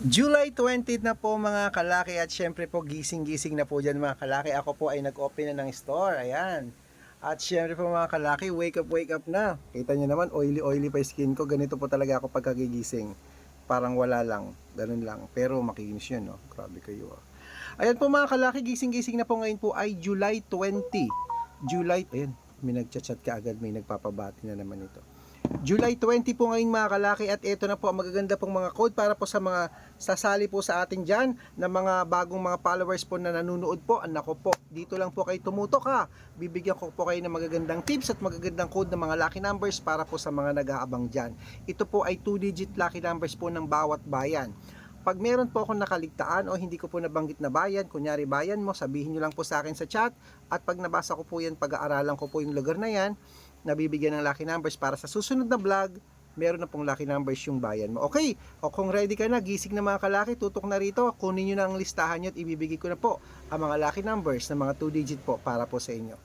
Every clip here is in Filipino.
July 20 na po mga kalaki at syempre po gising-gising na po dyan mga kalaki. Ako po ay nag-open na ng store. Ayan. At syempre po mga kalaki, wake up, wake up na. Kita nyo naman, oily-oily pa skin ko. Ganito po talaga ako pagkagigising. Parang wala lang. Ganun lang. Pero makinis yun, no? Grabe kayo, ah. Ayan po mga kalaki, gising-gising na po ngayon po ay July 20. July, ayan, may nagchat-chat ka agad, may nagpapabati na naman ito. July 20 po ngayon mga kalaki at ito na po ang magaganda pong mga code para po sa mga sasali po sa atin dyan na mga bagong mga followers po na nanonood po. Anak ko po, dito lang po kayo tumutok ha. Bibigyan ko po kayo ng magagandang tips at magagandang code ng mga lucky numbers para po sa mga nag-aabang dyan. Ito po ay 2-digit lucky numbers po ng bawat bayan. Pag meron po akong nakaligtaan o hindi ko po nabanggit na bayan, kunyari bayan mo, sabihin nyo lang po sa akin sa chat at pag nabasa ko po yan, pag-aaralan ko po yung lugar na yan, nabibigyan ng lucky numbers para sa susunod na vlog, meron na pong lucky numbers yung bayan mo. Okay, o kung ready ka na, gising na mga kalaki, tutok na rito, kunin nyo na ang listahan nyo at ibibigay ko na po ang mga lucky numbers na mga 2 digit po para po sa inyo.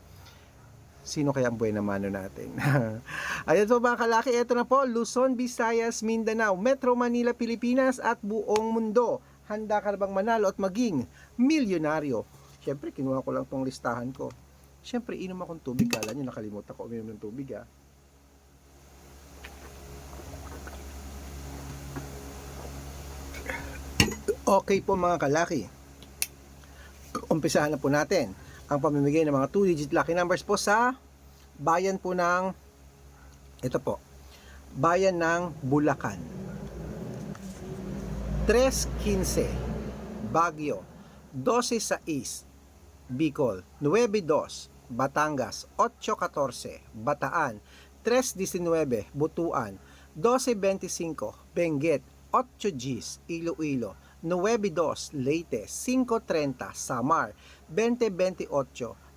Sino kaya ang buhay na mano natin? Ayan po mga kalaki, ito na po, Luzon, Visayas, Mindanao, Metro Manila, Pilipinas at buong mundo. Handa ka na bang manalo at maging milyonaryo? Siyempre, kinuha ko lang tong listahan ko. Siyempre, inom akong tubig. Kala nyo, nakalimutan ko uminom ng tubig ah. Okay po mga kalaki. Umpisahan na po natin ang pamimigay ng mga 2-digit lucky numbers po sa bayan po ng ito po, bayan ng Bulacan. 315 Baguio 12 Bicol 92 Batangas 814 Bataan 319 Butuan 1225 Benguet 8 Gs Iloilo 92 Leyte 530 Samar 2028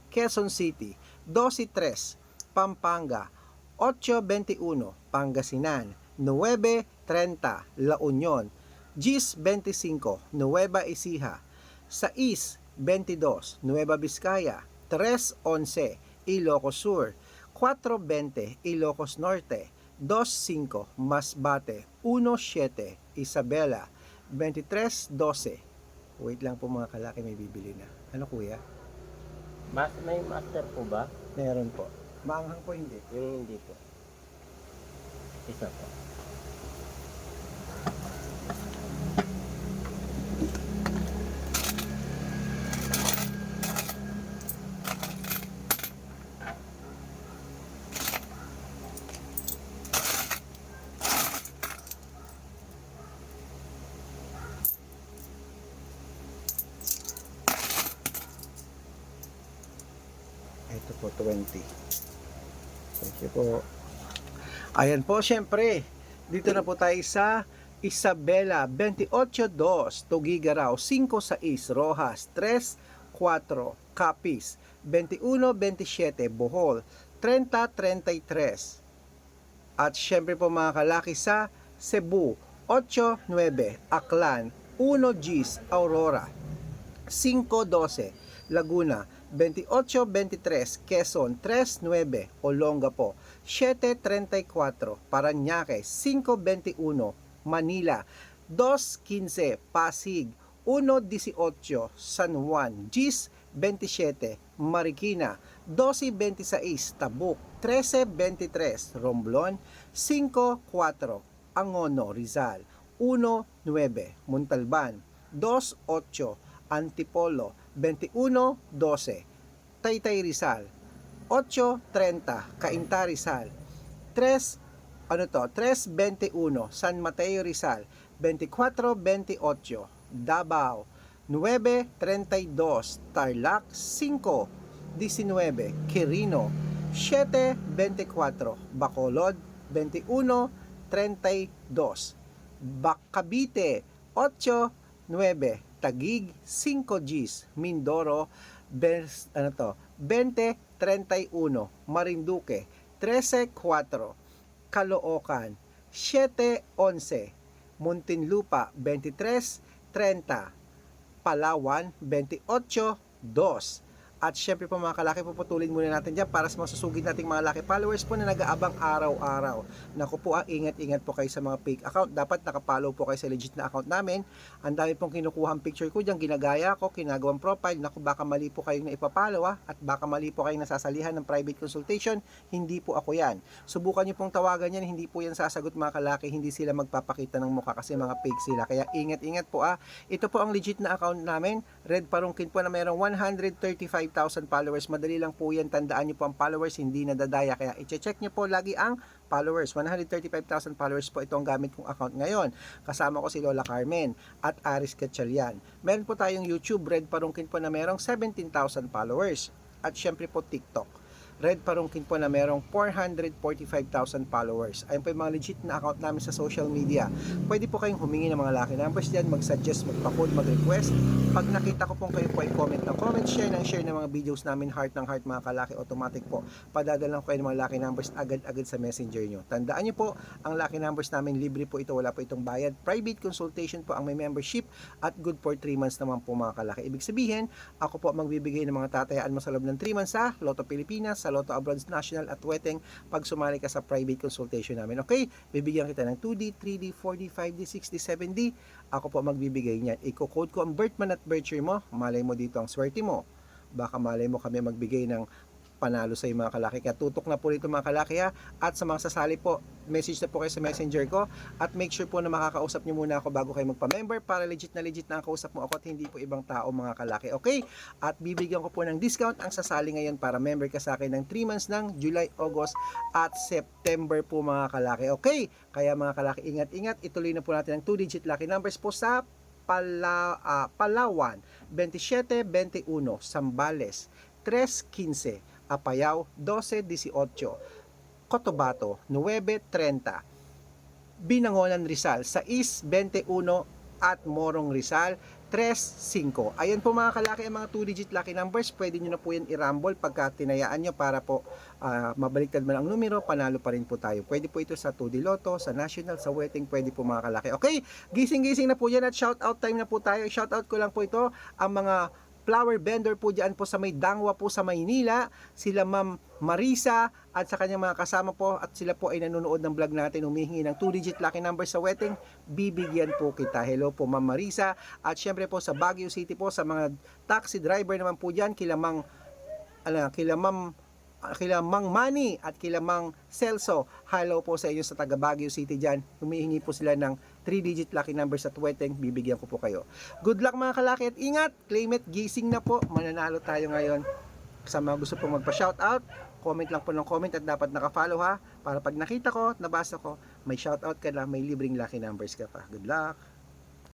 Quezon City 123 Pampanga 821 Pangasinan 930 La Union Gis 25 Nueva Ecija 6 22 Nueva Vizcaya 311 Ilocos Sur 420 Ilocos Norte 25 Masbate 17 Isabela 2312 Wait lang po mga kalaki may bibili na. Ano kuya? Mas, may master po ba? Meron po. Maanghang po hindi. Yung hindi po. Isa po. Ito po, 20. Thank you po. Ayan po, syempre. Dito na po tayo sa Isabela, 28-2, Tugigaraw, 5-6, Rojas, 3-4, Capiz, 21-27, Bohol, 30-33. At syempre po mga kalaki sa Cebu, 8-9, Aklan, 1 Gs, Aurora, 5-12, Laguna, 28-23, Quezon, 3-9, Olongapo, 7-34, Paranaque, 5-21, Manila, 2-15, Pasig, 1-18, San Juan, Gis, 27, Marikina, 12-26, Tabuk, 13-23, Romblon, 5-4, Angono, Rizal, 1-9, Montalban, 2-8, Antipolo, 21-12, Taytay Rizal, 8.30, Cainta Rizal, 3, ano to, 3.21, San Mateo Rizal, 24.28, Davao, 9.32, Tarlac, 5.19, Quirino, 7.24, Bacolod, 21.32, Cavite, 8.9, Tagig, 5 Gs, Mindoro, Bers, ano to, 20.31, Marinduque, 13.4, Caloocan, 7.11, Muntinlupa, 23.30, Palawan, 28.2, At syempre po mga kalaki, puputulin muna natin dyan para sa masusugid nating mga laki followers po na nag-aabang araw-araw. Naku po, ah, ingat-ingat po kayo sa mga fake account. Dapat nakapollow po kayo sa legit na account namin. Ang dami pong kinukuha ang picture ko dyan, ginagaya ko, kinagawang profile. Naku, baka mali po kayong na ipapalo ah, at baka mali po kayong nasasalihan ng private consultation. Hindi po ako yan. Subukan niyo pong tawagan yan, hindi po yan sasagot mga kalaki, hindi sila magpapakita ng mukha kasi mga fake sila. Kaya ingat-ingat po ah. Ito po ang legit na account namin, Red Parungkin po na mayroong 135,000 followers. Madali lang po yan, tandaan niyo po ang followers, hindi nadadaya. Kaya i-check niyo po lagi ang followers. 135,000 followers po ito ang gamit kong account ngayon. Kasama ko si Lola Carmen at Aris Gatchalian. Meron po tayong YouTube, Red Parungkin po na mayroong 17,000 followers. At syempre po TikTok. Red Parungkin po na merong 445,000 followers. Ayun po yung mga legit na account namin sa social media. Pwede po kayong humingi ng mga lucky numbers dyan, mag-suggest, magpa-code, mag-request. Pag nakita ko pong kayo po ay comment ng comment, share ng share ng mga videos namin, heart ng heart mga kalaki, automatic po. Padadala ko kayo ng mga lucky numbers agad-agad sa messenger nyo. Tandaan nyo po, ang lucky numbers namin, libre po ito, wala po itong bayad. Private consultation po ang may membership at good for 3 months naman po mga kalaki. Ibig sabihin, ako po magbibigay ng mga tatayaan mo sa loob ng 3 months sa Lotto Pilipinas, sa Lotto Abroad National at Weteng pag sumali ka sa private consultation namin. Okay? Bibigyan kita ng 2D, 3D, 4D, 5D, 6D, 7D. Ako po magbibigay niyan. Iko-code ko ang birth month at birth year mo. Malay mo dito ang swerte mo. Baka malay mo kami magbigay ng panalo sa mga kalaki. Kaya tutok na po dito mga kalaki ha. At sa mga sasali po, message na po kayo sa messenger ko. At make sure po na makakausap niyo muna ako bago kayo magpa-member para legit na legit na ang kausap mo ako at hindi po ibang tao mga kalaki. Okay? At bibigyan ko po ng discount ang sasali ngayon para member ka sa akin ng 3 months ng July, August at September po mga kalaki. Okay? Kaya mga kalaki, ingat-ingat. Ituloy na po natin ang 2-digit lucky numbers po sa Pala, ah, Palawan 27-21, Sambales 3-15, Apayao 12-18, Cotabato 9-30, Binangonan Rizal 6-21 at Morong Rizal 3-5. Ayan po mga kalaki ang mga 2-digit lucky numbers. Pwede nyo na po yan i-rumble pagka tinayaan nyo para po ah, mabaliktad man ang numero, panalo pa rin po tayo. Pwede po ito sa 2D Lotto, sa National, sa Wedding, pwede po mga kalaki. Okay, gising-gising na po yan at shout out time na po tayo. Shout out ko lang po ito ang mga flower vendor po dyan po sa may Dangwa po sa Maynila, sila Ma'am Marisa at sa kanyang mga kasama po at sila po ay nanonood ng vlog natin humihingi ng 2-digit lucky number sa wedding, bibigyan po kita. Hello po Ma'am Marisa at syempre po sa Baguio City po sa mga taxi driver naman po dyan, kila Mang ala, kila Ma'am kila Mang Manny at kila Mang Celso. Hello po sa inyo sa taga Baguio City dyan. Humihingi po sila ng 3-digit lucky numbers at wedding, bibigyan ko po kayo. Good luck mga kalaki at ingat, claim it, gising na po, mananalo tayo ngayon. Sa mga gusto pong magpa-shoutout, comment lang po ng comment at dapat naka-follow ha, para pag nakita ko, nabasa ko, may shoutout ka na, may libreng lucky numbers ka pa. Good luck!